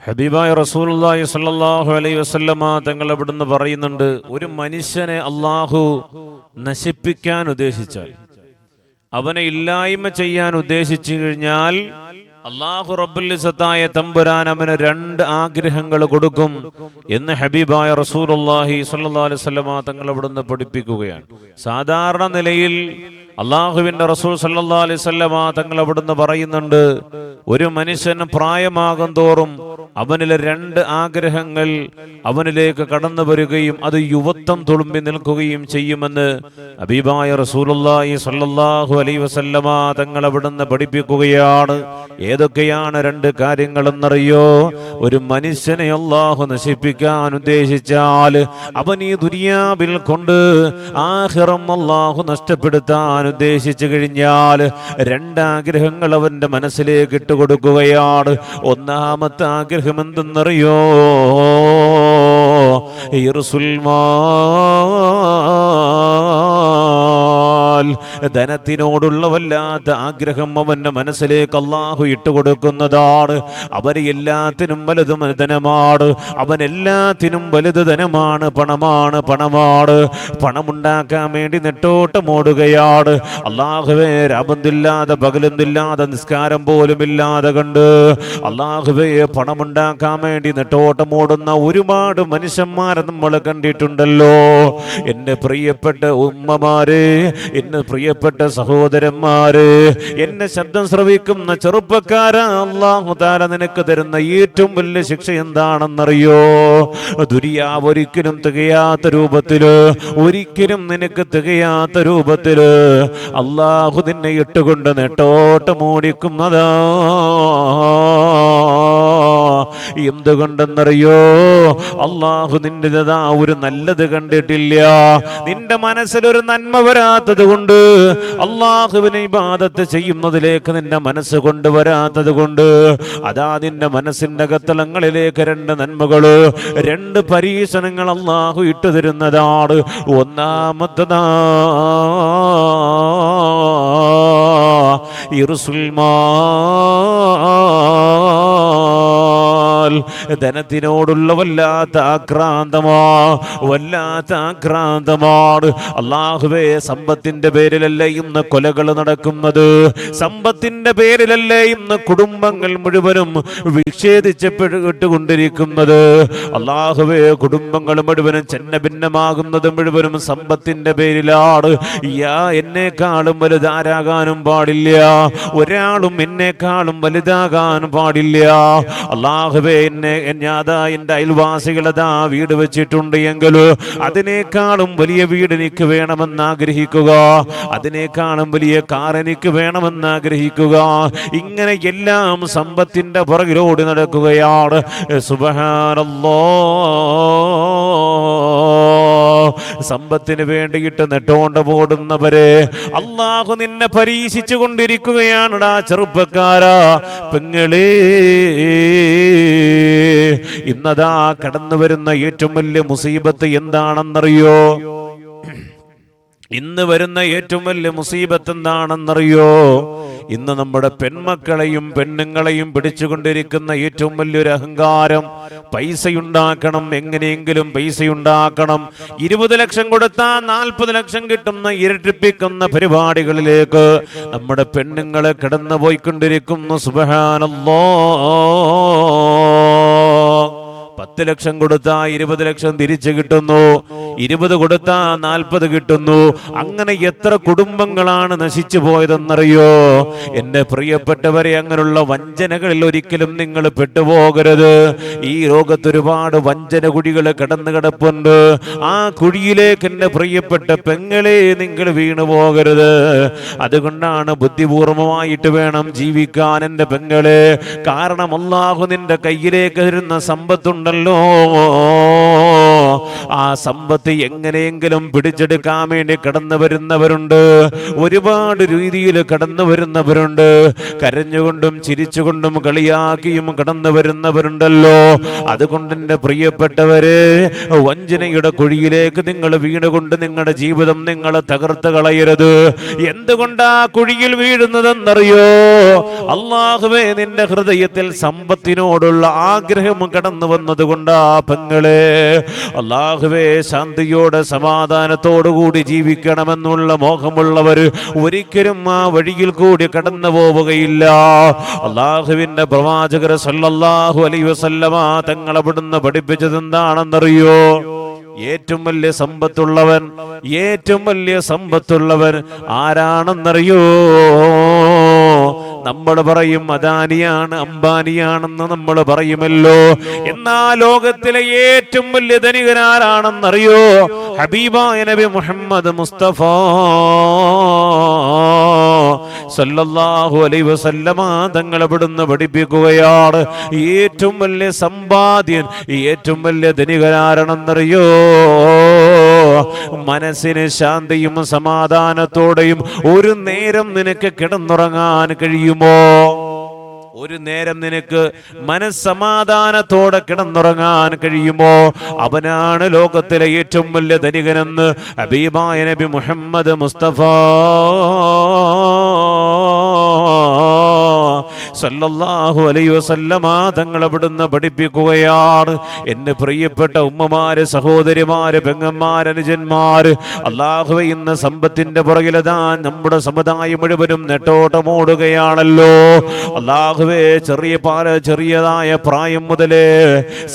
ഹബീബായ റസൂലുള്ളാഹി സ്വല്ലല്ലാഹു അലൈ വസല്ലമ തങ്ങൾ അവിടുന്ന് പറയുന്നുണ്ട് ഒരു മനുഷ്യനെ അള്ളാഹു നശിപ്പിക്കാൻ ഉദ്ദേശിച്ചാൽ അവനെ ഇല്ലായ്മ ചെയ്യാൻ ഉദ്ദേശിച്ചു കഴിഞ്ഞാൽ അള്ളാഹു റബ്ബുലിസത്തായ തമ്പുരാൻ അവന് രണ്ട് ആഗ്രഹങ്ങൾ കൊടുക്കും എന്ന് ഹബീബായ റസൂലുള്ളാഹി സ്വല്ലല്ലാഹു അലൈഹി വസല്ലമ തങ്ങൾ അവിടുന്ന് പഠിപ്പിക്കുകയാണ്. സാധാരണ നിലയിൽ അള്ളാഹുവിന്റെ റസൂൽ സല്ലാ അലൈഹി വസല്ലമ തങ്ങൾ അവിടുന്ന് പറയുന്നുണ്ട് ഒരു മനുഷ്യൻ പ്രായമാകും തോറും അവനിലെ രണ്ട് ആഗ്രഹങ്ങൾ അവനിലേക്ക് കടന്നു വരികയും അത് യുവത്വം തുളുമ്പി നിൽക്കുകയും ചെയ്യുമെന്ന് അബീബായ റസൂലുള്ളാഹി സല്ലാഹു അലൈ വസല്ലമ തങ്ങൾ അവിടുന്ന് പഠിപ്പിക്കുകയാണ്. ഏതൊക്കെയാണ് രണ്ട് കാര്യങ്ങൾ കാര്യങ്ങളെന്നറിയോ? ഒരു മനുഷ്യനെ അള്ളാഹു നശിപ്പിക്കാൻ ഉദ്ദേശിച്ചാൽ അവൻ ഈ ദുനിയാവിൽ കൊണ്ട് ആഹിറം അള്ളാഹു നഷ്ടപ്പെടുത്താൻ ഉദ്ദേശിച്ചു കഴിഞ്ഞാൽ രണ്ടാഗ്രഹങ്ങൾ അവന്റെ മനസ്സിലേക്ക് ഇട്ടുകൊടുക്കുകയാണ് ഒന്നാമത്തെ ആഗ്രഹം എന്തെന്നറിയോ? ധനത്തിനോടുള്ള വല്ലാത്ത ആഗ്രഹം അവന്റെ മനസ്സിലേക്ക് അള്ളാഹു ഇട്ടുകൊടുക്കുന്നതാണ്. അവന് എല്ലാത്തിനും വലുത് ധനമാണ്. അവൻ എല്ലാത്തിനും വലുത് ധനമാണ് പണമാണ് പണമാണ്. പണമുണ്ടാക്കാൻ വേണ്ടി നെട്ടോട്ടമോടുകയാണ് അള്ളാഹുവേ രാപന്തില്ലാതെ പകലൊന്നില്ലാതെ നിസ്കാരം പോലും ഇല്ലാതെ കണ്ട് അള്ളാഹുവേ പണമുണ്ടാക്കാൻ വേണ്ടി നെട്ടോട്ടമോടുന്ന ഒരുപാട് മനുഷ്യന്മാരെ നമ്മൾ കണ്ടിട്ടുണ്ടല്ലോ. എന്റെ പ്രിയപ്പെട്ട ഉമ്മമാരെ എന്നെ പ്രിയപ്പെട്ട സഹോദരന്മാര് എന്നെ ശബ്ദം ശ്രവിക്കുന്ന ചെറുപ്പക്കാരാ അള്ളാഹുതാല നിനക്ക് തരുന്ന ഏറ്റവും വലിയ ശിക്ഷ എന്താണെന്നറിയോ? ദുരിയാവ് ഒരിക്കലും തികയാത്ത രൂപത്തിൽ ഒരിക്കലും നിനക്ക് തികയാത്ത രൂപത്തിൽ അള്ളാഹു നിന്നെ ഇട്ടുകൊണ്ട് നെട്ടോട്ട് മൂടിക്കുന്നതാ എന്തുകൊണ്ടെന്നറിയോ? അള്ളാഹു നിന്റെ ദാ ഒരു നല്ലത് കണ്ടിട്ടില്ല. നിന്റെ മനസ്സിൽ ഒരു നന്മ വരാത്തത് കൊണ്ട് അള്ളാഹുവിനെ ഇബാദത്ത് ചെയ്യുന്നതിലേക്ക് നിന്റെ മനസ്സ് കൊണ്ടുവരാത്തത് കൊണ്ട് അതാ നിന്റെ മനസ്സിന്റെ കത്തലങ്ങളിലേക്ക് രണ്ട് നന്മകൾ രണ്ട് പരീക്ഷണങ്ങൾ അള്ളാഹു ഇട്ടു തരുന്നതാണ് ഒന്നാമത്തതാ ഇറുസുൽമാൽ ധനത്തിനോടുള്ള വല്ലാത്ത ആക്രാന്തമാ വല്ലാത്ത ആക്രാന്തമാണ്. അള്ളാഹുവേ സമ്പത്തിന്റെ പേരിലല്ലേ ഇന്ന് കൊലകൾ നടക്കുന്നത്? സമ്പത്തിന്റെ പേരിലല്ലേ ഇന്ന് കുടുംബങ്ങൾ മുഴുവനും വിച്ഛേദിച്ചപ്പെട്ടുകൊണ്ടിരിക്കുന്നത് അള്ളാഹുവേ കുടുംബങ്ങൾ മുഴുവനും ചെന്ന ഭിന്നമാകുന്നത് മുഴുവനും സമ്പത്തിന്റെ പേരിലാണ്. യാ എന്നെക്കാളും വലുതാരാകാനും പാടില്ല. ഒരാളും എന്നെക്കാളും വലുതാകാൻ പാടില്ല. അള്ളാഹുവേ എന്നെ ഞാതാ എന്റെ അയൽവാസികളതാ വീട് വെച്ചിട്ടുണ്ട് എങ്കിലോ അതിനേക്കാളും വലിയ വീട് എനിക്ക് വേണമെന്ന് ആഗ്രഹിക്കുക. അതിനേക്കാളും വലിയ കാർ എനിക്ക് വേണമെന്ന് ആഗ്രഹിക്കുക. ഇങ്ങനെ എല്ലാം സമ്പത്തിന്റെ പുറകിലോടി നടക്കുകയാണ്. സുബഹാനല്ലോ. സമ്പത്തിന് വേണ്ടിയിട്ട് നെട്ടോണ്ട് പോടുന്നവരെ അള്ളാഹു നിന്നെ പരീക്ഷിച്ചു കൊണ്ടിരിക്കുകയാണടാ ചെറുപ്പക്കാരാ പെങ്ങളേ. ഇന്നതാ കടന്നു വരുന്ന ഏറ്റവും വലിയ മുസീബത്ത് എന്താണെന്നറിയോ? ഇന്ന് വരുന്ന ഏറ്റവും വലിയ മുസീബത്ത് എന്താണെന്നറിയോ? ഇന്ന് നമ്മുടെ പെൺമക്കളെയും പെണ്ണുങ്ങളെയും പിടിച്ചുകൊണ്ടിരിക്കുന്ന ഏറ്റവും വലിയൊരു അഹങ്കാരം. പൈസയുണ്ടാക്കണം എങ്ങനെയെങ്കിലും പൈസയുണ്ടാക്കണം. ഇരുപത് ലക്ഷം കൊടുത്താൽ നാൽപ്പത് ലക്ഷം കിട്ടുന്ന ഇരട്ടിപ്പിക്കുന്ന പരിപാടികളിലേക്ക് നമ്മുടെ പെണ്ണുങ്ങളെ കിടന്നു പോയിക്കൊണ്ടിരിക്കുന്നു. സുബഹാനല്ലോ. പത്ത് ലക്ഷം കൊടുത്താൽ ഇരുപത് ലക്ഷം തിരിച്ചു കിട്ടുന്നു. ഇരുപത് കൊടുത്താ നാൽപ്പത് കിട്ടുന്നു. അങ്ങനെ എത്ര കുടുംബങ്ങളാണ് നശിച്ചു പോയതെന്നറിയോ? എന്റെ പ്രിയപ്പെട്ടവരെ അങ്ങനെയുള്ള വഞ്ചനകളിൽ ഒരിക്കലും നിങ്ങൾ പെട്ടുപോകരുത്. ഈ ലോകത്ത് ഒരുപാട് വഞ്ചന കുഴികൾ കിടന്നു കിടപ്പുണ്ട്. ആ കുഴിയിലേക്ക് എന്റെ പ്രിയപ്പെട്ട പെങ്ങളെ നിങ്ങൾ വീണു പോകരുത്. അതുകൊണ്ടാണ് ബുദ്ധിപൂർവമായിട്ട് വേണം ജീവിക്കാൻ എന്റെ പെങ്ങളെ. കാരണം അള്ളാഹു നിന്റെ കയ്യിലേക്ക് തരുന്ന സമ്പത്തുണ്ടല്ലോ. ആ സമ്പത്ത് എങ്ങനെയെങ്കിലും പിടിച്ചെടുക്കാൻ വേണ്ടി കടന്നു വരുന്നവരുണ്ട്. ഒരുപാട് രീതിയിൽ കടന്നു വരുന്നവരുണ്ട്. കരഞ്ഞുകൊണ്ടും ചിരിച്ചുകൊണ്ടും കളിയാക്കിയും കടന്നു വരുന്നവരുണ്ടല്ലോ. അതുകൊണ്ട് എന്റെ പ്രിയപ്പെട്ടവര് വഞ്ചനയുടെ കുഴിയിലേക്ക് നിങ്ങൾ വീണുകൊണ്ട് നിങ്ങളുടെ ജീവിതം നിങ്ങൾ തകർത്ത് കളയരുത്. എന്തുകൊണ്ടാ കുഴിയിൽ വീഴുന്നതെന്നറിയോ? അള്ളാഹുവേ നിന്റെ ഹൃദയത്തിൽ സമ്പത്തിനോടുള്ള ആഗ്രഹം കടന്നു വന്നതുകൊണ്ടാ പെങ്ങളെ. അള്ളാഹുവേ ശാന്തിയോടെ സമാധാനത്തോടു കൂടി ജീവിക്കണമെന്നുള്ള മോഹമുള്ളവർ ഒരിക്കലും ആ വഴിയിൽ കൂടി കടന്നു പോവുകയില്ല. അള്ളാഹുവിന്റെ പ്രവാചകർ സല്ലല്ലാഹു അലൈഹി വസല്ലമ തങ്ങൾ അവിടുന്ന് പഠിപ്പിച്ചത് എന്താണെന്നറിയോ? ഏറ്റവും വലിയ സമ്പത്തുള്ളവൻ ഏറ്റവും വലിയ സമ്പത്തുള്ളവൻ ആരാണെന്നറിയോ? നമ്മൾ പറയും അദാനിയാണ് അംബാനിയാണെന്ന് നമ്മൾ പറയുമല്ലോ. എന്നാ ലോകത്തിലെ ഏറ്റവും വലിയ ധനികനാരാണെന്നറിയോ ഹബീബായ നബി മുഹമ്മദ് മുസ്തഫ. സല്ലല്ലാഹു അലൈഹി വസല്ലമ തങ്ങൾ പഠിപ്പിക്കുകയാണ്. ഏറ്റവും വലിയ സമ്പാദ്യൻ ഏറ്റവും വലിയ ധനികനാരാണെന്നറിയോ മനസ്സിന് ശാന്തിയും സമാധാനത്തോടെയും ഒരു നേരം നിനക്ക് കിടന്നുറങ്ങാൻ കഴിയുമോ? ഒരു നേരം നിനക്ക് മനസ്സമാധാനത്തോടെ കിടന്നുറങ്ങാൻ കഴിയുമോ? അവനാണ് ലോകത്തിലെ ഏറ്റവും വലിയ ധനികനെന്ന് ഹബീബായ നബി മുഹമ്മദ് മുസ്തഫ സല്ലല്ലാഹു അലൈഹി വസല്ലമ തങ്ങൾ അവിടുന്ന് പഠിപ്പിക്കുകയാണ്. എന്റെ പ്രിയപ്പെട്ട ഉമ്മമാര് സഹോദരിമാര് പെങ്ങന്മാര് അനുജന്മാര് അള്ളാഹുവെ ഇന്ന് സമ്പത്തിന്റെ പുറകിലതാ നമ്മുടെ സമുദായം മുഴുവനും നെട്ടോട്ടമോടുകയാണല്ലോ. അള്ളാഹുവേ ചെറിയ പാല ചെറിയതായ പ്രായം മുതലേ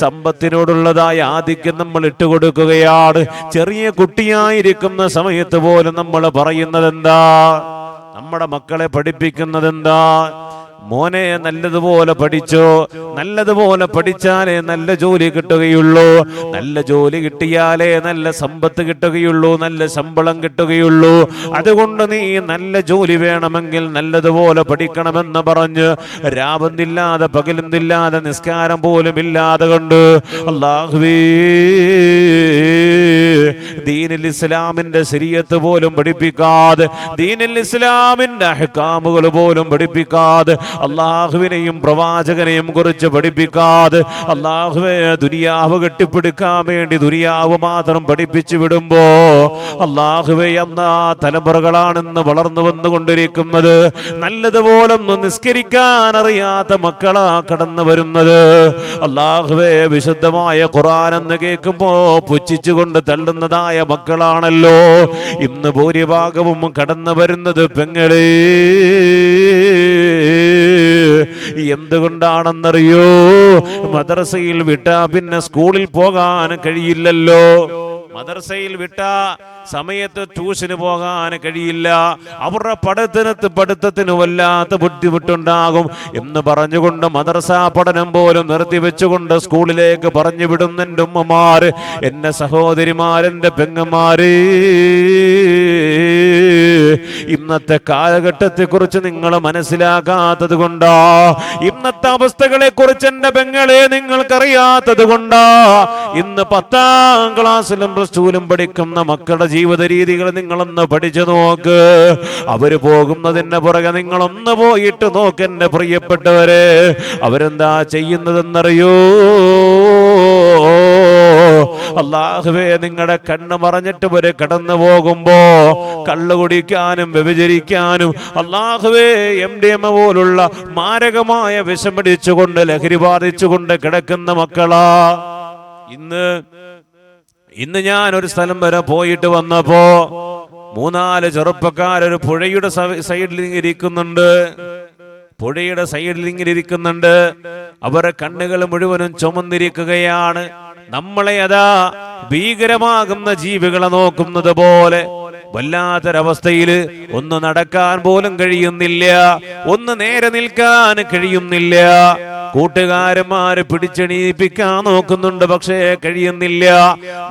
സമ്പത്തിനോടുള്ളതായ ആധിക്യം നമ്മൾ ഇട്ടുകൊടുക്കുകയാണ്. ചെറിയ കുട്ടിയായിരിക്കുന്ന സമയത്ത് പോലും നമ്മൾ പറയുന്നത് എന്താ നമ്മുടെ മക്കളെ പഠിപ്പിക്കുന്നത് എന്താ മോനെ നല്ലതുപോലെ പഠിച്ചോ? നല്ലതുപോലെ പഠിച്ചാലേ നല്ല ജോലി കിട്ടുകയുള്ളൂ. നല്ല ജോലി കിട്ടിയാലേ നല്ല സമ്പത്ത് കിട്ടുകയുള്ളൂ നല്ല ശമ്പളം കിട്ടുകയുള്ളൂ. അതുകൊണ്ട് നീ നല്ല ജോലി വേണമെങ്കിൽ നല്ലതുപോലെ പഠിക്കണമെന്ന് പറഞ്ഞ് രാവന്തില്ലാതെ പകലുന്നില്ലാതെ നിസ്കാരം പോലും ഇല്ലാതെ കൊണ്ട് അള്ളാഹുവേ ദീനിൽ ഇസ്ലാമിന്റെ ശരീരത്ത് പോലും പഠിപ്പിക്കാതെ ദീനിൽ ഇസ്ലാമിന്റെ അഹ്കാമുകൾ പോലും പഠിപ്പിക്കാതെ അള്ളാഹുവിനെയും പ്രവാചകനെയും കുറിച്ച് പഠിപ്പിക്കാതെ അള്ളാഹുവെ ദുനിയാവ് കെട്ടിപ്പിടിക്കാൻ വേണ്ടി ദുനിയാവ് മാത്രം പഠിപ്പിച്ചു വിടുമ്പോ അള്ളാഹുവെ എന്ന തലമുറകളാണെന്ന് വളർന്നു വന്നുകൊണ്ടിരിക്കുന്നത് നല്ലതുപോലെ ഒന്ന് നിസ്കരിക്കാൻ അറിയാത്ത മക്കളാ കടന്നു വരുന്നത്. അള്ളാഹുവെ വിശുദ്ധമായ ഖുറാൻ എന്ന് കേൾക്കുമ്പോ പുച്ഛിച്ചുകൊണ്ട് തള്ളുന്നതായ മക്കളാണല്ലോ. ഇന്ന് ഭൂരിഭാഗവും കടന്നു വരുന്നത് പെങ്ങളേ. എന്തുകൊണ്ടാണെന്നറിയോ? മദ്രസയിൽ വിട്ടാ പിന്നെ സ്കൂളിൽ പോകാൻ കഴിയില്ലല്ലോ. മദർസയിൽ വിട്ട സമയത്ത് ട്യൂഷന് പോകാൻ കഴിയില്ല. അവരുടെ പഠനത്തിന് പഠിത്തത്തിന് വല്ലാത്ത ബുദ്ധിമുട്ടുണ്ടാകും. എന്ന് പറഞ്ഞുകൊണ്ട് മദർസ പഠനം പോലും നിർത്തിവെച്ചുകൊണ്ട് സ്കൂളിലേക്ക് പറഞ്ഞു വിടുന്ന എന്റെ ഉമ്മമാര് സഹോദരിമാരെ പെങ്ങന്മാര്. ഇന്നത്തെ കാലഘട്ടത്തെ കുറിച്ച് നിങ്ങൾ മനസ്സിലാകാത്തത് കൊണ്ടോ. ഇന്നത്തെ അവസ്ഥകളെ കുറിച്ച് എന്റെ പെങ്ങളെ നിങ്ങൾക്കറിയാത്തത് കൊണ്ടോ. ഇന്ന് പത്താം ക്ലാസ്സിലും പ്ലസ് ടുവിലും പഠിക്കുന്ന മക്കളുടെ ജീവിത രീതികൾ നിങ്ങളൊന്ന് പഠിച്ചു നോക്ക്. അവർ പോകുന്നതിന്റെ പുറകെ നിങ്ങളൊന്ന് പോയിട്ട് നോക്ക് എന്റെ പ്രിയപ്പെട്ടവരെ. അവരെന്താ ചെയ്യുന്നതെന്നറിയോ? അള്ളാഹുവേ നിങ്ങളുടെ കണ്ണ് മറഞ്ഞിട്ട് വരെ കടന്നു പോകുമ്പോ കള്ളു കുടിക്കാനും വ്യഭിചരിക്കാനും അള്ളാഹുവേ എം ഡി എം പോലുള്ള മാരകമായ വിഷം പിടിച്ചുകൊണ്ട് ലഹരി ബാധിച്ചുകൊണ്ട് കിടക്കുന്ന മക്കളാ. ഇന്ന് ഇന്ന് ഞാൻ ഒരു സ്ഥലം വരെ പോയിട്ട് വന്നപ്പോ മൂന്നാൽ ചെറുപ്പക്കാരൊരു പുഴയുടെ സൈഡിൽ ഇരിക്കുന്നുണ്ട്. പുഴയുടെ സൈഡിൽ ഇങ്ങനെ ഇരിക്കുന്നുണ്ട്. അവരുടെ കണ്ണുകൾ മുഴുവനും ചുമന്നിരിക്കുകയാണ്. നമ്മളെ അതാ ഭീകരമാകുന്ന ജീവികളെ നോക്കുന്നത് പോലെ വല്ലാത്തൊരവസ്ഥയിൽ ഒന്ന് നടക്കാൻ പോലും കഴിയുന്നില്ല ഒന്ന് നേരെ നിൽക്കാൻ കഴിയുന്നില്ല. കൂട്ടുകാരന്മാര് പിടിച്ചെണീപ്പിക്കാൻ നോക്കുന്നുണ്ട് പക്ഷേ കഴിയുന്നില്ല.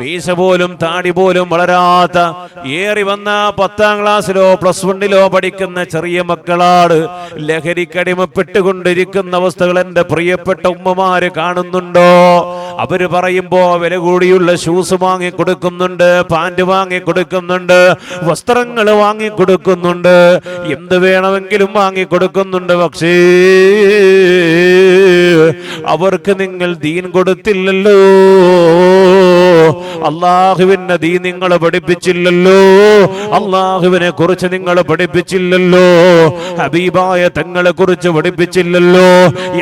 മീശ പോലും താടി പോലും വളരാത്ത ഏറി വന്ന പത്താം ക്ലാസ്സിലോ പ്ലസ് വണ്ണിലോ പഠിക്കുന്ന ചെറിയ മക്കളാണ്. ലഹരിക്കടിമപ്പെട്ടുകൊണ്ടിരിക്കുന്ന അവസ്ഥകൾ എന്റെ പ്രിയപ്പെട്ട ഉമ്മമാര് കാണുന്നുണ്ടോ? അവർ പറയുമ്പോ വില കൂടിയുള്ള ഷൂസ് വാങ്ങി കൊടുക്കുന്നുണ്ട് പാന്റ് വാങ്ങി കൊടുക്കുന്നുണ്ട് വസ്ത്രങ്ങൾ വാങ്ങി കൊടുക്കുന്നുണ്ട് എന്ത് വേണമെങ്കിലും വാങ്ങി കൊടുക്കുന്നുണ്ട് പക്ഷേ അവർക്ക് നിങ്ങൾ ദീൻ കൊടുത്തില്ലല്ലോ. അള്ളാഹുവിന്റെ ദീ നിങ്ങൾ പഠിപ്പിച്ചില്ലല്ലോ. അള്ളാഹുവിനെ കുറിച്ച് നിങ്ങൾ പഠിപ്പിച്ചില്ലല്ലോ. ഹബീബായ തങ്ങളെ കുറിച്ച് പഠിപ്പിച്ചില്ലല്ലോ.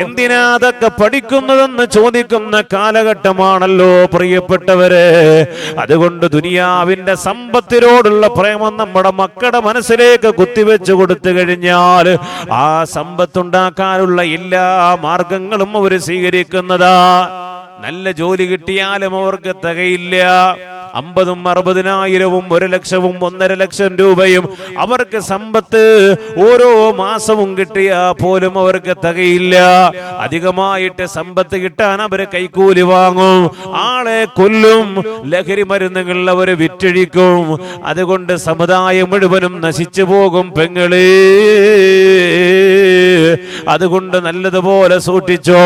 എന്തിനാ അതൊക്കെ പഠിക്കുന്നതെന്ന് ചോദിക്കുന്ന കാലഘട്ടമാണല്ലോ പ്രിയപ്പെട്ടവരെ. അതുകൊണ്ട് ദുനിയാവിന്റെ സമ്പത്തിനോടുള്ള പ്രേമം നമ്മുടെ മക്കളുടെ മനസ്സിലേക്ക് കുത്തിവെച്ച് കൊടുത്തു കഴിഞ്ഞാൽ ആ സമ്പത്തുണ്ടാക്കാനുള്ള എല്ലാ മാർഗങ്ങളും അവർ സ്വീകരിക്കുന്നതാ. നല്ല ജോലി കിട്ടിയാലും അവർക്ക് തികയില്ല. അമ്പതും അറുപതിനായിരവും ഒരു ലക്ഷവും ഒന്നര ലക്ഷം രൂപയും അവർക്ക് സമ്പത്ത് ഓരോ മാസവും കിട്ടിയാ പോലും അവർക്ക് തികയില്ല. അധികമായിട്ട് സമ്പത്ത് കിട്ടാൻ അവർ കൈക്കൂലി വാങ്ങും. ആളെ കൊല്ലും ലഹരി മരുന്നുകൾ അവർ വിറ്റഴിക്കും. അതുകൊണ്ട് സമുദായം മുഴുവനും നശിച്ചു പോകും പെങ്ങളേ. അതുകൊണ്ട് നല്ലതുപോലെ സൂക്ഷിച്ചോ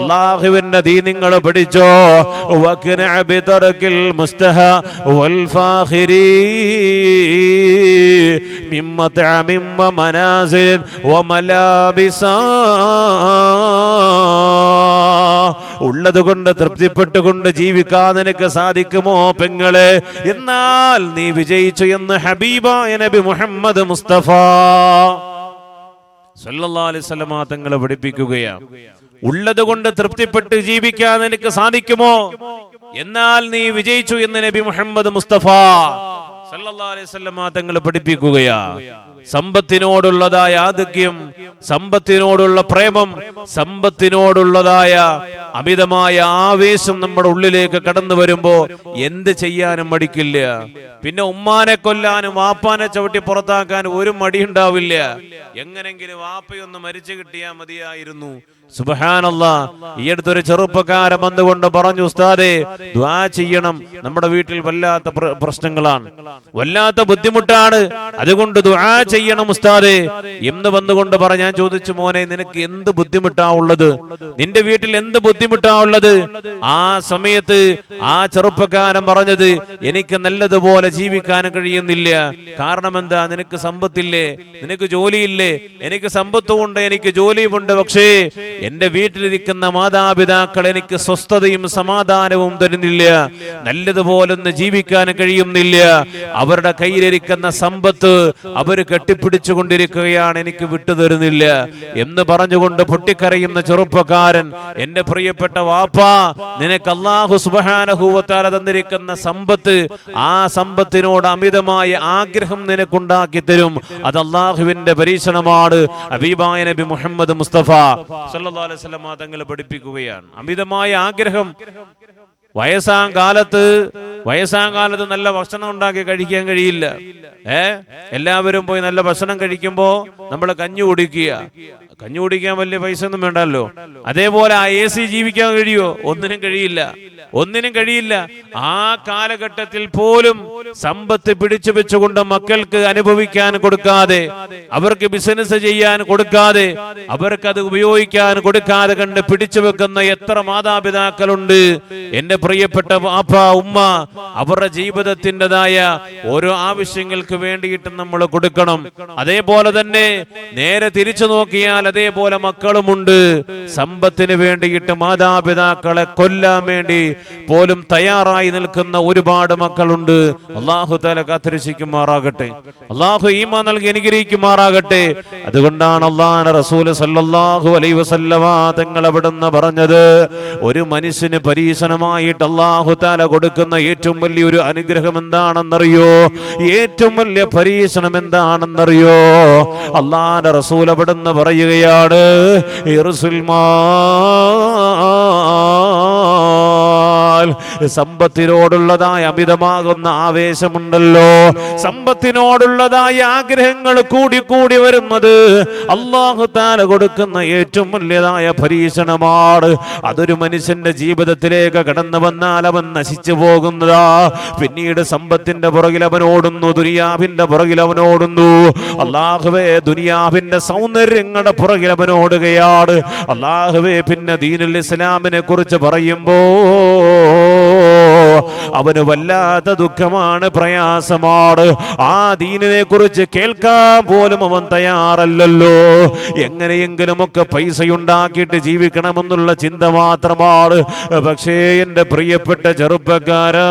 അള്ളാഹുവിന്റെ ദീ നിങ്ങൾ പഠിച്ചോ വക്ന ബിതറക്കിൽ മുസ്തഹ والفاخري من مطعم ومنازل وملابس ഉള്ളത് കൊണ്ട് തൃപ്തിപ്പെട്ടുകൊണ്ട് ജീവിക്കാൻ നിനക്ക് സാധിക്കുമോ പെങ്ങളെ എന്നാൽ നീ വിജയിച്ചു എന്ന് ഹബീബായ നബി മുഹമ്മദ് മുസ്തഫ സല്ലല്ലാഹു അലൈഹി തങ്ങളെ പഠിപ്പിക്കുകയാണ്. ഉള്ളത് കൊണ്ട് തൃപ്തിപ്പെട്ട് ജീവിക്കാൻ നിനക്ക് സാധിക്കുമോ? എന്നാൽ നീ വിജയിച്ചു എന്ന് നബി മുഹമ്മദ് മുസ്തഫ സല്ലല്ലാഹു അലൈഹി വസല്ലമ തങ്ങൾ പഠിപ്പിക്കുകയാ സമ്പത്തിനോടുള്ളതായ ആധിക്യം സമ്പത്തിനോടുള്ള പ്രേമം സമ്പത്തിനോടുള്ളതായ അമിതമായ ആവേശം നമ്മുടെ ഉള്ളിലേക്ക് കടന്നു വരുമ്പോ എന്ത് ചെയ്യാനും മടിക്കില്ല. പിന്നെ ഉമ്മാനെ കൊല്ലാനും വാപ്പാനെ ചവിട്ടി പുറത്താക്കാനും ഒരു മടി ഉണ്ടാവില്ല എങ്ങനെങ്കിലും വാപ്പയൊന്ന് മരിച്ചു കിട്ടിയാൽ മതിയായിരുന്നു. സുബഹാനല്ല. ഈ അടുത്തൊരു ചെറുപ്പക്കാരൻ വന്നുകൊണ്ട് പറഞ്ഞു ഉസ്താദെ ദ്വാ ചെയ്യണം. നമ്മുടെ വീട്ടിൽ വല്ലാത്ത പ്രശ്നങ്ങളാണ്. വല്ലാത്ത ബുദ്ധിമുട്ടാണ്. അതുകൊണ്ട് ദ്വാ ചെയ്യണം ഉസ്താദേ. എന്ന് വന്നുകൊണ്ട് പറ ഞാൻ ചോദിച്ചു മോനെ നിനക്ക് എന്ത് ബുദ്ധിമുട്ടാ ഉള്ളത്? നിന്റെ വീട്ടിൽ എന്ത് ബുദ്ധിമുട്ടാ ഉള്ളത്? ആ സമയത്ത് ആ ചെറുപ്പക്കാരൻ പറഞ്ഞത് എനിക്ക് നല്ലതുപോലെ ജീവിക്കാൻ കഴിയുന്നില്ല. കാരണം എന്താ? നിനക്ക് സമ്പത്തില്ലേ? നിനക്ക് ജോലിയില്ലേ? എനിക്ക് സമ്പത്തുമുണ്ട് എനിക്ക് ജോലിയുമുണ്ട്. പക്ഷേ എന്റെ വീട്ടിലിരിക്കുന്ന മാതാപിതാക്കൾ എനിക്ക് സ്വസ്ഥതയും സമാധാനവും തരുന്നില്ല. നല്ലതുപോലൊന്ന് ജീവിക്കാൻ കഴിയുന്നില്ല. അവരുടെ കയ്യിലിരിക്കുന്ന സമ്പത്ത് അവർ കെട്ടിപ്പിടിച്ചുകൊണ്ടിരിക്കുകയാണ് എനിക്ക് വിട്ടുതരുന്നില്ല എന്ന് പറഞ്ഞുകൊണ്ട് പൊട്ടിക്കരയുന്ന ചെറുപ്പക്കാരൻ എന്റെ പ്രിയപ്പെട്ട വാപ്പാ നിനക്ക് അള്ളാഹു സുബഹാനഹൂവത്താല തന്നിരിക്കുന്ന സമ്പത്ത് ആ സമ്പത്തിനോട് അമിതമായ ആഗ്രഹം നിനക്കുണ്ടാക്കി തരും. അത് അള്ളാഹുവിന്റെ പരീക്ഷണമാണ്. അബീബായ നബി മുഹമ്മദ് മുസ്തഫ വസല്ലം തങ്ങൾ പഠിപ്പിക്കുകയാണ്. അമിതമായ ആഗ്രഹം. വയസ്സാം കാലത്ത് വയസ്സാം കാലത്ത് നല്ല ഭക്ഷണം ഉണ്ടാക്കി കഴിക്കാൻ കഴിയില്ല. ഏ? എല്ലാവരും പോയി നല്ല ഭക്ഷണം കഴിക്കുമ്പോ നമ്മൾ കഞ്ഞി കുടിക്കുക. കഞ്ഞി കുടിക്കാൻ വലിയ പൈസ ഒന്നും വേണ്ടല്ലോ. അതേപോലെ ആ എ സി ജീവിക്കാൻ കഴിയുമോ? ഒന്നിനും കഴിയില്ല. ഒന്നിനും കഴിയില്ല. ആ കാലഘട്ടത്തിൽ പോലും സമ്പത്ത് പിടിച്ചു വെച്ചുകൊണ്ട് മക്കൾക്ക് അനുഭവിക്കാൻ കൊടുക്കാതെ അവർക്ക് ബിസിനസ് ചെയ്യാൻ കൊടുക്കാതെ അവർക്ക് അത് ഉപയോഗിക്കാൻ കൊടുക്കാതെ കണ്ട് പിടിച്ചു വെക്കുന്ന എത്ര മാതാപിതാക്കളുണ്ട്. എന്റെ പ്രിയപ്പെട്ട വാപ്പ ഉമ്മ അവരുടെ ജീവിതത്തിന്റെതായ ഓരോ ആവശ്യങ്ങൾക്ക് വേണ്ടിയിട്ട് നമ്മൾ കൊടുക്കണം. അതേപോലെ തന്നെ നേരെ തിരിച്ചു നോക്കിയാൽ അതേപോലെ മക്കളുമുണ്ട്. സമ്പത്തിന് വേണ്ടിയിട്ട് മാതാപിതാക്കളെ കൊല്ലാൻ വേണ്ടി പോലും തയ്യാറായി നിൽക്കുന്ന ഒരുപാട് മക്കളുണ്ട്. അള്ളാഹു തല കാത്തിരക്ഷിക്കുമാറാകട്ടെ. അള്ളാഹു ഈമ നൽകി അനുഗ്രഹിക്കുമാറാകട്ടെ. അതുകൊണ്ടാണ് അള്ളാഹ് റസൂൽ സല്ലല്ലാഹു അലൈഹി വസല്ലമ തങ്ങൾ അവിടുന്ന് പറഞ്ഞത് ഒരു മനുഷ്യന് പരീക്ഷണമായിട്ട് അള്ളാഹു താല കൊടുക്കുന്ന ഏറ്റവും വലിയൊരു അനുഗ്രഹം എന്താണെന്നറിയോ? ഏറ്റവും വലിയ പരീക്ഷണം എന്താണെന്നറിയോ? അള്ളാഹ് റസൂൽ അവിടുന്ന് പറയുകയാണ് ഇർസുൽ സമ്പത്തിനോടുള്ളതായ അമിതമാകുന്ന ആവേശമുണ്ടല്ലോ. സമ്പത്തിനോടുള്ളതായ ആഗ്രഹങ്ങൾ കൂടി കൂടി വരുന്നത് അള്ളാഹു താല കൊടുക്കുന്ന ഏറ്റവും വലിയതായ പരീക്ഷണമാണ്. അതൊരു മനുഷ്യന്റെ ജീവിതത്തിലേക്ക് കടന്നു വന്നാൽ അവൻ നശിച്ചു പോകുന്നതാ. പിന്നീട് സമ്പത്തിന്റെ പുറകിൽ അവൻ ഓടുന്നു ദുനിയാവിന്റെ പുറകിൽ അവൻ ഓടുന്നു. അള്ളാഹുവേ ദുനിയാവിന്റെ സൗന്ദര്യങ്ങളുടെ പുറകിൽ അവൻ ഓടുകയാണ്. അള്ളാഹുവേ പിന്നെ ദീനുൽ ഇസ്ലാമിനെ കുറിച്ച് പറയുമ്പോ അവന് വല്ലാത്ത ദുഃഖമാണ് പ്രയാസമാണ്. ആ ദീനിനെ കുറിച്ച് കേൾക്കാൻ പോലും അവൻ തയ്യാറല്ലല്ലോ. എങ്ങനെയെങ്കിലുമൊക്കെ പൈസ ഉണ്ടാക്കിയിട്ട് ജീവിക്കണമെന്നുള്ള ചിന്ത മാത്രമാണ്. പക്ഷേ എന്റെ പ്രിയപ്പെട്ട ചെറുപ്പക്കാരാ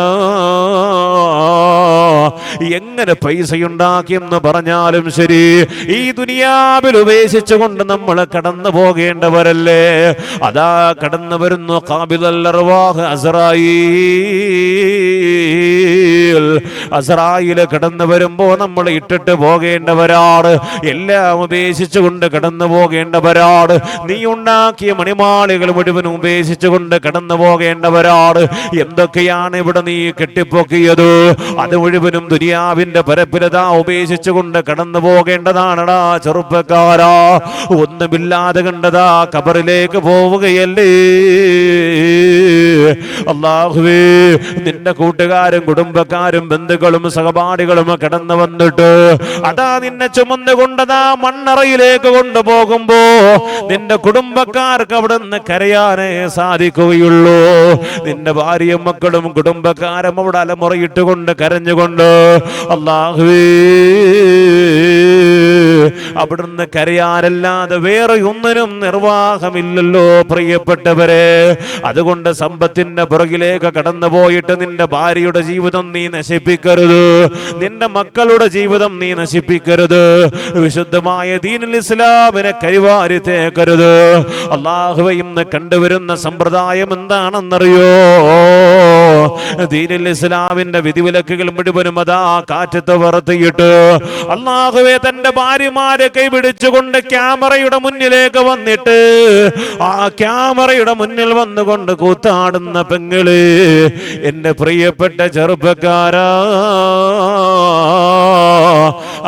എങ്ങനെ പൈസ പൈസയുണ്ടാക്കിയെന്ന് പറഞ്ഞാലും ശരി. ഈ ദുനിയാവിൽ ഉപേക്ഷിച്ചുകൊണ്ട് നമ്മൾ കടന്നു പോകേണ്ടവരല്ലേ? അതാ കടന്നു വരുന്നു കാബിലല്ലർവാഹ് അസറായി അസറായിൽ കടന്നു വരുമ്പോ നമ്മൾ ഇട്ടിട്ട് പോകേണ്ടവരാണ്. എല്ലാം ഉപേക്ഷിച്ചുകൊണ്ട് കടന്നു പോകേണ്ടവരാണ്. നീ ഉണ്ടാക്കിയ മണിമാളികൾ മുഴുവൻ ഉപേക്ഷിച്ചുകൊണ്ട് കടന്നു പോകേണ്ടവരാണ്. എന്തൊക്കെയാണ് ഇവിടെ നീ കെട്ടിപ്പൊക്കിയത്? അത് മുഴുവനും ദുനിയാവിന്റെ പരപ്പിലത ഉപേക്ഷിച്ചുകൊണ്ട് കടന്നു പോകേണ്ടതാണടാ ചെറുപ്പക്കാരാ. ഒന്നുമില്ലാതെ കണ്ടതാ കബറിലേക്ക് പോവുകയല്ലേ. അള്ളാഹുവേ നിന്റെ കൂട്ടുകാരും കുടുംബക്കാരും ബന്ധുക്കളും സഹപാഠികളും കടന്നു വന്നിട്ട് അതാ നിന്നെ ചുമന്നുകൊണ്ടതാ മണ്ണറയിലേക്ക് കൊണ്ടുപോകുമ്പോ നിന്റെ കുടുംബക്കാർക്ക് അവിടെ നിന്ന് കരയാനേ സാധിക്കുകയുള്ളൂ. നിന്റെ ഭാര്യയും മക്കളും കുടുംബക്കാരും അവിടെ അലമുറയിട്ടുകൊണ്ട് കരഞ്ഞുകൊണ്ട് അള്ളാഹുവേ അവിടുന്ന് കരയാനല്ലാതെ വേറെ ഒന്നിനും നിർവാഹമില്ലല്ലോ പ്രിയപ്പെട്ടവരെ. അതുകൊണ്ട് സമ്പത്തിന്റെ പുറകിലേക്ക് കടന്നു പോയിട്ട് നിന്റെ ഭാര്യയുടെ ജീവിതം നീ നശിപ്പിക്കരുത്. നിന്റെ മക്കളുടെ ജീവിതം നീ നശിപ്പിക്കരുത്. വിശുദ്ധമായ ദീനിൽ ഇസ്ലാമിനെ കൈവാരി തേക്കരുത്. അള്ളാഹുവ ഇന്ന് കണ്ടുവരുന്ന സമ്പ്രദായം എന്താണെന്നറിയോ? ദീനുൽ ഇസ്ലാമിന്റെ വിധിവിലക്കുകൾ മുഴുവനും അതാ കാറ്റത്ത് വറുത്തിയിട്ട്. അള്ളാഹുവെ തന്റെ ഭാര്യമാരെ കൈപിടിച്ചുകൊണ്ട് ക്യാമറയുടെ മുന്നിലേക്ക് വന്നിട്ട്. ആ ക്യാമറയുടെ മുന്നിൽ വന്നുകൊണ്ട് കൂത്താടുന്ന പെങ്ങൾ എന്റെ പ്രിയപ്പെട്ട ചെറുപ്പക്കാരാ.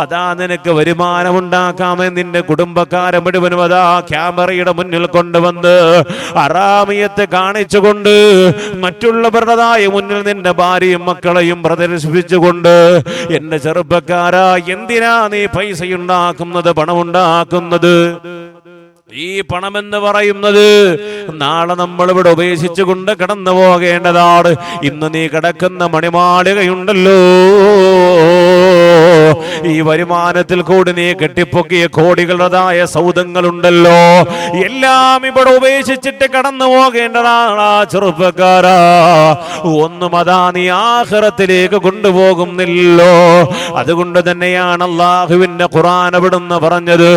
അതാ നിനക്ക് വരുമാനം വരുമാനമുണ്ടാക്കാമെന്ന് നിന്റെ കുടുംബക്കാരെ മുഴുവനും അതാ ക്യാമറയുടെ മുന്നിൽ കൊണ്ടുവന്ന് അറാമിയത്തെ കാണിച്ചുകൊണ്ട് മറ്റുള്ളവരുടേതായ മുന്നിൽ നിന്റെ ഭാര്യയും മക്കളെയും പ്രദർശിപ്പിച്ചുകൊണ്ട് എന്റെ ചെറുപ്പക്കാരാ എന്തിനാ നീ പൈസ ഉണ്ടാക്കുന്നത് പണമുണ്ടാക്കുന്നത്? ഈ പണമെന്ന് പറയുന്നത് നാളെ നമ്മൾ ഇവിടെ ഉപേക്ഷിച്ചുകൊണ്ട് കടന്നു പോകേണ്ടതാണ് ഇന്ന് നീ കിടക്കുന്ന മണിമാളികയുണ്ടല്ലോ. ഈ വരുമാനത്തിൽ കൂടി നീ കെട്ടിപ്പൊക്കിയ കോടികളുടേതായ സൗദങ്ങളുണ്ടല്ലോ. എല്ലാം ഇവിടെ ഉപേക്ഷിച്ചിട്ട് കടന്നു പോകേണ്ടതാണ് ചെറുപ്പക്കാരാ. ഒന്നും അതാ നീ ആഹ്റത്തിലേക്ക് കൊണ്ടുപോകുന്നില്ലോ. അതുകൊണ്ട് തന്നെയാണ് അള്ളാഹുവിന്റെ ഖുറാൻ അവിടുന്ന് പറഞ്ഞത്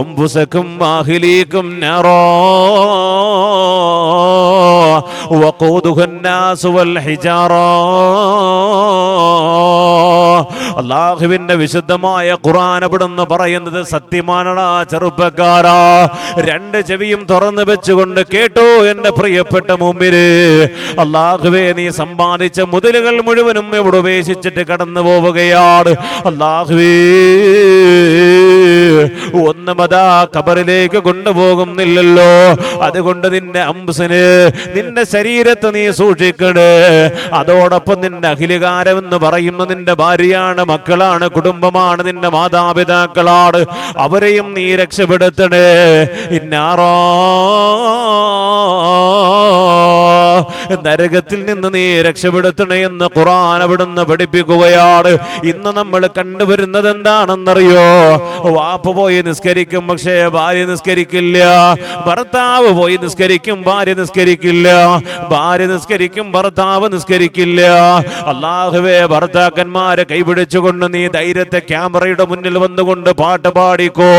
അംബുസക്കും നറോ. അള്ളാഹുവിന്റെ വിശുദ്ധമായ ഖുർആൻ അവിടുന്ന് പറയുന്നത് സത്യമാനടാ ചെറുപ്പക്കാരാ. രണ്ട് ചെവിയും തുറന്നു വെച്ചുകൊണ്ട് കേട്ടോ എന്റെ പ്രിയപ്പെട്ട മുമ്പിൽ. അള്ളാഹുവേ നീ സമ്പാദിച്ച മുതലുകൾ മുഴുവനും ഇവിടെ ഉപേക്ഷിച്ചിട്ട് കടന്നു പോവുകയാണ് അള്ളാഹുവേ ഒന്നും അതാ കബറിലേക്ക് കൊണ്ടുപോകുന്നില്ലല്ലോ. അതുകൊണ്ട് നിന്റെ അംബുസിന് നിന്റെ ശരീരത്തെ നീ സൂക്ഷിക്കണേ. അതോടൊപ്പം നിന്റെ അഖിലകാരം എന്ന് പറയുന്ന നിന്റെ ഭാര്യയാണ് മക്കളാണ് കുടുംബമാണ് നിന്റെ മാതാപിതാക്കളാണ്. അവരെയും നീ രക്ഷപ്പെടുത്തണേ. ഇന്നാറോ. നരകത്തിൽ നിന്ന് നീ രക്ഷപ്പെടുത്തണേ എന്ന് ഖുറാൻ അവിടുന്ന് പഠിപ്പിക്കുകയാണ്. ഇന്ന് നമ്മൾ കണ്ടുവരുന്നത് എന്താണെന്നറിയോ വാപ്പ് പോയി നിസ്കരിക്കും പക്ഷേ ഭാര്യ നിസ്കരിക്കില്ല. ഭർത്താവ് പോയി നിസ്കരിക്കും ഭാര്യ നിസ്കരിക്കില്ല. ഭാര്യ നിസ്കരിക്കും ഭർത്താവ് നിസ്കരിക്കില്ല. അള്ളാഹുവേ ഭർത്താക്കന്മാരെ കൈപിടിച്ചുകൊണ്ട് നീ ധൈര്യത്തെ ക്യാമറയുടെ മുന്നിൽ വന്നുകൊണ്ട് പാട്ട് പാടിക്കോ?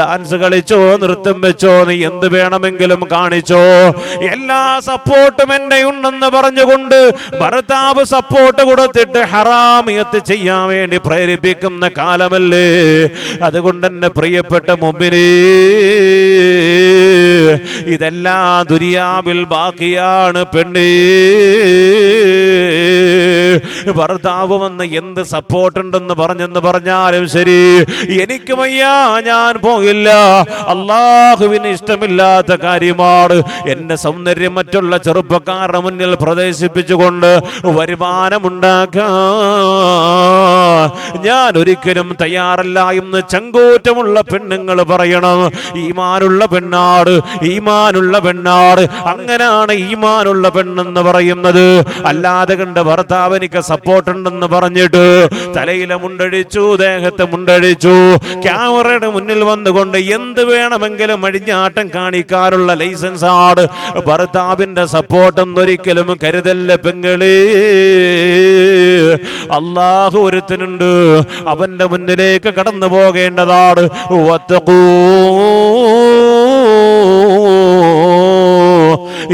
ഡാൻസ് കളിച്ചോ നൃത്തം വെച്ചോ നീ എന്ത് വേണമെങ്കിലും കാണിച്ചോ? എല്ലാ സപ്പോർട്ടും ഉണ്ടെന്ന് പറഞ്ഞുകൊണ്ട് ഭർത്താവ് സപ്പോർട്ട് കൊടുത്തിട്ട് ഹറാമിയത്ത് ചെയ്യാൻ വേണ്ടി പ്രേരിപ്പിക്കുന്ന കാലമല്ലേ? അതുകൊണ്ട് എന്നെ പ്രിയപ്പെട്ട മുമ്പിനെ ഇതെല്ലാം ദുരിയാവിൽ ബാക്കിയാണ് പെണ്ണേ. ഭർത്താവ് വന്ന് എന്ത് സപ്പോർട്ട് ഉണ്ടെന്ന് പറഞ്ഞെന്ന് പറഞ്ഞാലും ശരി. എനിക്ക് വയ്യ ഞാൻ പോകില്ല. അള്ളാഹുവിന് ഇഷ്ടമില്ലാത്ത കാര്യമാണ്. എന്റെ സൗന്ദര്യം മറ്റുള്ള ചെറുപ്പക്കാരുടെ മുന്നിൽ പ്രദർശിപ്പിച്ചുകൊണ്ട് വരുമാനമുണ്ടാക്കാൻ ഞാൻ ഒരിക്കലും തയ്യാറല്ല എന്ന് ചങ്കൂറ്റമുള്ള പെണ്ണുങ്ങൾ പറയണം. ഈമാനുള്ള പെണ്ണാട് ഈമാനുള്ള പെണ്ണാട്. അങ്ങനാണ് ഈമാനുള്ള പെണ്ണെന്ന് പറയുന്നത്. അല്ലാതെ കണ്ട് ഭർത്താവ് എനിക്ക് സപ്പോർട്ട് ഉണ്ടെന്ന് പറഞ്ഞിട്ട് തലയിലെ മുണ്ടടിച്ചു ദേഹത്തെ മുണ്ടടിച്ചു ക്യാമറയുടെ മുന്നിൽ വന്നുകൊണ്ട് എന്ത് വേണമെങ്കിലും അഴിഞ്ഞാട്ടം കാണിക്കാനുള്ള ലൈസൻസ് ആണ് ഭർത്താവിന്റെ സപ്പോർട്ട് എന്നൊരിക്കലും കരുതല്ല പെങ്ങളേ അള്ളാഹു ഒരുത്തനുണ്ട് അവന്റെ മുന്നിലേക്ക് കടന്നു പോകേണ്ടതാണ് വത്തഖൂ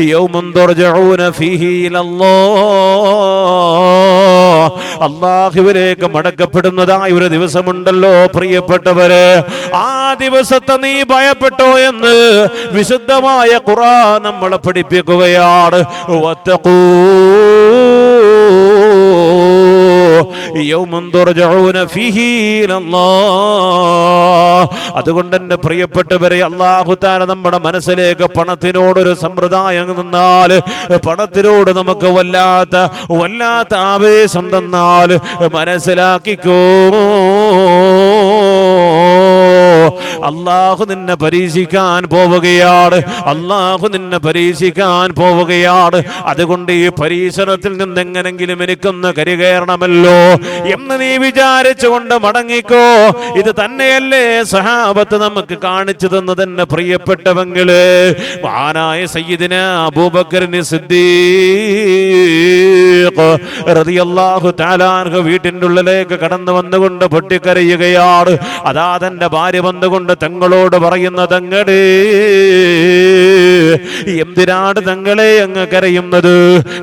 يوم ترجعون فيه إلى الله അള്ളാഹുവിലേക്ക് മടക്കപ്പെടുന്നതായ ഒരു ദിവസമുണ്ടല്ലോ പ്രിയപ്പെട്ടവര്. ആ ദിവസത്തെ നീ ഭയപ്പെട്ടോ എന്ന് വിശുദ്ധമായ ഖുറാൻ നമ്മളെ പഠിപ്പിക്കുകയാണ്. അതുകൊണ്ട് എന്റെ പ്രിയപ്പെട്ടവരെ അള്ളാഹു താര നമ്മുടെ മനസ്സിലേക്ക് പണത്തിനോടൊരു സമ്പ്രദായം നിന്നാൽ പണത്തിനോട് നമുക്ക് വല്ലാത്ത വല്ലാത്ത ആവേശം തന്നാൽ മനസ്സിലാക്കിക്കോ. അള്ളാഹു നിന്നെ പരീക്ഷിക്കാൻ പോവുകയാണ്. അള്ളാഹു നിന്നെ പരീക്ഷിക്കാൻ പോവുകയാണ്. അതുകൊണ്ട് ഈ പരീക്ഷണത്തിൽ നിന്ന് എങ്ങനെങ്കിലും എനിക്കൊന്ന് കരുകയറണമല്ലോ എന്ന് നീ വിചാരിച്ചുകൊണ്ട് മടങ്ങിക്കോ. ഇത് തന്നെയല്ലേ സഹാബത്ത് നമുക്ക് കാണിച്ചു തന്നത് എന്നെ പ്രിയപ്പെട്ടവെങ്കിൽ മഹാനായ സയ്യിദിന അബൂബക്കറിന് സിദ്ദീഖ് റളിയല്ലാഹു തആലാൻഹു വീട്ടിന്റെ ഉള്ളിലേക്ക് കടന്നു വന്നുകൊണ്ട് പൊട്ടിക്കരയുകയാണ്. അതാ തന്റെ ഭാര്യ വന്നുകൊണ്ട് തങ്ങളോട് പറയുന്ന തങ്ങളേ എന്തിനാണ് തങ്ങളെ അങ്ങ് കരയുന്നത്?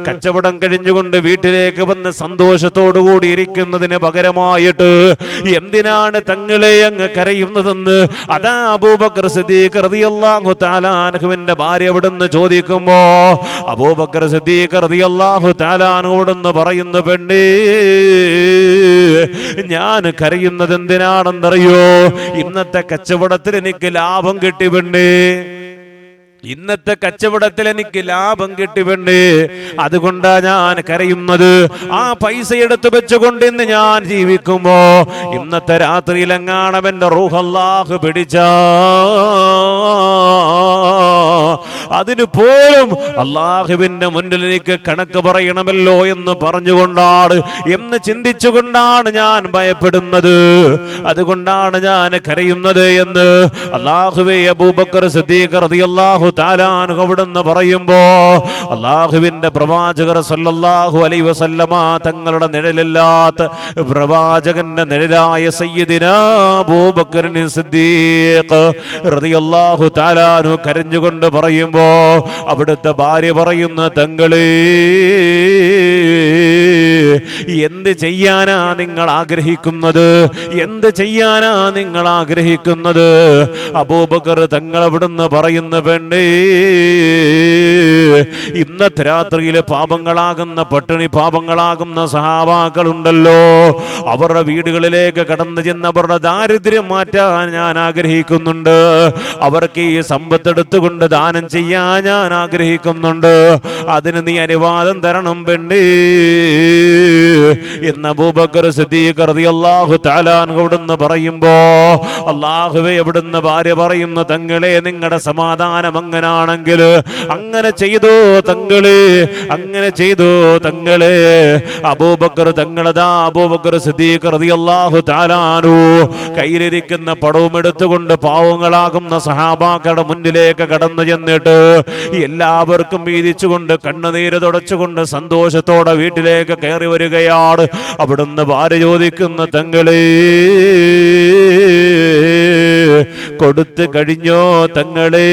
കച്ചവടം കഴിഞ്ഞുകൊണ്ട് വീട്ടിലേക്ക് വന്ന് സന്തോഷത്തോടു കൂടി ഇരിക്കുന്നതിന് പകരമായിട്ട് എന്തിനാണ് തങ്ങളെ അങ്ങ് കരയുന്നതെന്ന് അതാ അബൂബക്കർ സിദ്ദീഖ് റളിയല്ലാഹു തആല അൻഹുവിന്റെ ഭാര്യ അവിടുന്ന് ചോദിക്കുമ്പോ അബൂബക്കർ സിദ്ദീഖ് റളിയല്ലാഹു തആല അൻഹുവോടൊന്ന് പറയുന്നു പെണ്ണേ ഞാൻ കരയുന്നത് എന്തിനാണെന്നറിയോ? ഇന്നത്തെ കച്ചവടത്തിൽ എനിക്ക് ലാഭം കിട്ടി പെണ്ണേ. ഇന്നത്തെ കച്ചവടത്തിൽ എനിക്ക് ലാഭം കിട്ടി പെണ്ണേ അതുകൊണ്ടാ ഞാൻ കരയുന്നത്. ആ പൈസ എടുത്തു വെച്ചുകൊണ്ട് ഇന്ന് ഞാൻ ജീവിക്കുമ്പോ ഇന്നത്തെ രാത്രിയിൽ എങ്ങാണം എന്റെ റൂഹല്ലാഹ് പിടിച്ച. അതിന് പോലും അള്ളാഹുവിന്റെ മുന്നിൽ എനിക്ക് കണക്ക് പറയണമല്ലോ എന്ന് പറഞ്ഞുകൊണ്ടാണ് എന്ന് ചിന്തിച്ചുകൊണ്ടാണ് ഞാൻ ഭയപ്പെടുന്നത്. അതുകൊണ്ടാണ് ഞാൻ കരയുന്നത് എന്ന് അള്ളാഹുവെ അബൂബക്കർ സിദ്ദീഖ് റളിയല്ലാഹു തആല അൻഹു അവിടുന്ന് പറയുമ്പോ അള്ളാഹുവിന്റെ പ്രവാചകർ സല്ലല്ലാഹു അലൈ വസല്ലമ തങ്ങളുടെ നിഴലില്ലാത്ത പ്രവാചകന്റെ നിഴലായ സയ്യിദിന അബൂബക്കറിന് സിദ്ദീഖ് റളിയല്ലാഹു താലാനു കരഞ്ഞുകൊണ്ട് പറയുമ്പോ അവിടുത്തെ ഭാര്യ പറയുന്ന തങ്ങളെ എന്ത് ചെയ്യാനാ നിങ്ങൾ ആഗ്രഹിക്കുന്നത്? എന്ത് ചെയ്യാനാ നിങ്ങൾ ആഗ്രഹിക്കുന്നത്? അബൂബക്കർ തങ്ങൾ അവിടുന്ന് പറയുന്ന പെണ്ണേ ഇന്നത്തെ രാത്രിയിലെ പാപങ്ങളാകുന്ന പട്ടിണി പാപങ്ങളാകുന്ന സഹാബാക്കളുണ്ടല്ലോ. അവരുടെ വീടുകളിലേക്ക് കടന്നു ചെന്ന് അവരുടെ ദാരിദ്ര്യം മാറ്റാൻ ഞാൻ ആഗ്രഹിക്കുന്നുണ്ട്. അവർക്ക് ഈ സമ്പത്ത് എടുത്തുകൊണ്ട് ദാനം ചെയ്യാൻ ഞാൻ ആഗ്രഹിക്കുന്നുണ്ട്. അതിന് നീ അനുവാദം തരണം പെണ്ണി. എന്ന അബൂബക്കർ സിദ്ദീഖ് റളിയല്ലാഹു തആല അൻഹു അവിടുന്ന് പറയുമ്പോ അള്ളാഹുവെ എവിടുന്ന് ഭാര്യ പറയുന്നു തങ്ങളെ നിങ്ങളുടെ സമാധാനം അങ്ങനാണെങ്കിൽ അങ്ങനെ ചെയ്തോ തങ്ങളെ? അങ്ങനെ ചെയ്തു തങ്ങളെ? അബൂബക്കർ തങ്ങളതാ. അബൂബക്കർ സിദ്ദീഖ് അൻഹു. കയ്യിലിരിക്കുന്ന പടവും എടുത്തുകൊണ്ട് പാവങ്ങളാകുന്ന സഹാബാക്കളുടെ മുന്നിലേക്ക് കടന്നു ചെന്നിട്ട് എല്ലാവർക്കും വീതിച്ചുകൊണ്ട് കണ്ണുനീര് തുടച്ചുകൊണ്ട് സന്തോഷത്തോടെ വീട്ടിലേക്ക് കയറി വരികയാണ്. അവിടുന്ന് ഭാര്യ ചോദിക്കുന്ന തങ്ങളെ കൊടുത്തു കഴിഞ്ഞോ തങ്ങളെ?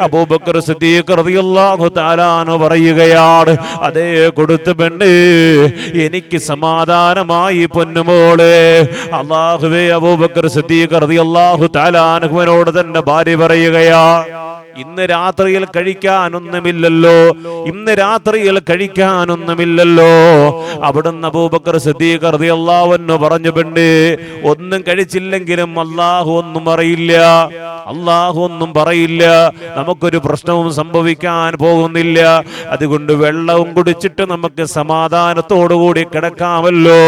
അബൂബക്കർ സിദ്ദീഖ് റളിയല്ലാഹു തആലാനു പറയുകയാണ് അതേ കൊടുത്തു പെണ്ണ് എനിക്ക് സമാധാനമായി പൊന്നുമോളെ അള്ളാഹുവേ അബൂബക്കർ സിദ്ദീഖ് റളിയല്ലാഹു തആലാനുവിനോട് തന്നെ ഭാര്യ പറയുകയാ ഇന്ന് രാത്രിയിൽ കഴിക്കാനൊന്നുമില്ലല്ലോ. ഇന്ന് രാത്രിയിൽ കഴിക്കാനൊന്നുമില്ലല്ലോ. അവിടുന്ന് അബൂബക്കർ സിദ്ദീഖ് റളിയല്ലാഹു അൻഹു പറഞ്ഞു പെണ്ണ് ഒന്നും കഴിച്ചില്ലെങ്കിലും അള്ളാഹു ഒന്നും അറിയില്ല അള്ളാഹു ഒന്നും പറയില്ല. നമുക്കൊരു പ്രശ്നവും സംഭവിക്കാൻ പോകുന്നില്ല. അതുകൊണ്ട് വെള്ളവും കുടിച്ചിട്ട് നമുക്ക് സമാധാനത്തോടുകൂടി കിടക്കാമല്ലോ.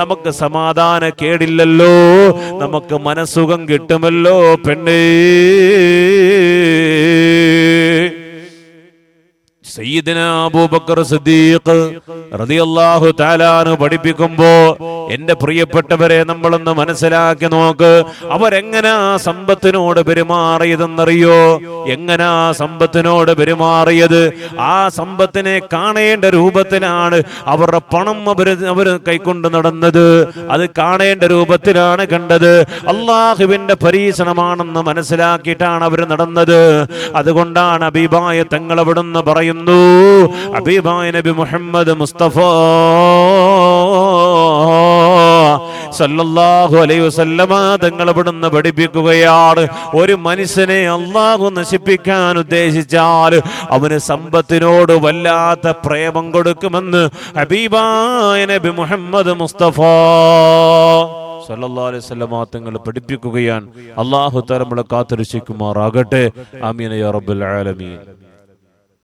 നമുക്ക് സമാധാന കേടില്ലല്ലോ. നമുക്ക് മനസ്സുഖം കിട്ടുമല്ലോ പെണ്ണേ. അബൂബക്കർ സിദ്ദീഖ് പഠിപ്പിക്കുമ്പോ എന്റെ പ്രിയപ്പെട്ടവരെ നമ്മളൊന്ന് മനസ്സിലാക്കി നോക്ക്. അവരെങ്ങനാ സമ്പത്തിനോട് പെരുമാറിയതെന്നറിയോ? എങ്ങനാ സമ്പത്തിനോട് പെരുമാറിയത്? ആ സമ്പത്തിനെ കാണേണ്ട രൂപത്തിലാണ് അവരുടെ പണം അവർ അവർ കൈക്കൊണ്ട് നടന്നത്. അത് കാണേണ്ട രൂപത്തിലാണ് കണ്ടത്. അള്ളാഹുവിന്റെ പരീക്ഷണമാണെന്ന് മനസ്സിലാക്കിയിട്ടാണ് അവർ നടന്നത്. അതുകൊണ്ടാണ് അബീബായ തങ്ങൾ അവിടുന്ന് പറയുന്നു അബീബായ നബി മുഹമ്മദ് മുസ്തഫ സല്ലല്ലാഹു അലൈഹി വസല്ലമ തങ്ങൾ ഇവിടുന്ന് പഠിപ്പിക്കുകയാണ്. ഒരു മനുഷ്യനെ അള്ളാഹു നശിപ്പിക്കാൻ ഉദ്ദേശിച്ചാൽ അവന് സമ്പത്തിനോട് വല്ലാത്ത പ്രേമം കൊടുക്കുമെന്ന് ഹബീബായ നബി മുഹമ്മദ് മുസ്തഫ സല്ലല്ലാഹു അലൈഹി വസല്ലമ തങ്ങൾ പഠിപ്പിക്കുകയാണ്. അള്ളാഹു തരമുള്ള കാത്തുരക്ഷിക്കുമാറാകട്ടെ. ആമീൻ യാ റബ്ബൽ ആലമീൻ.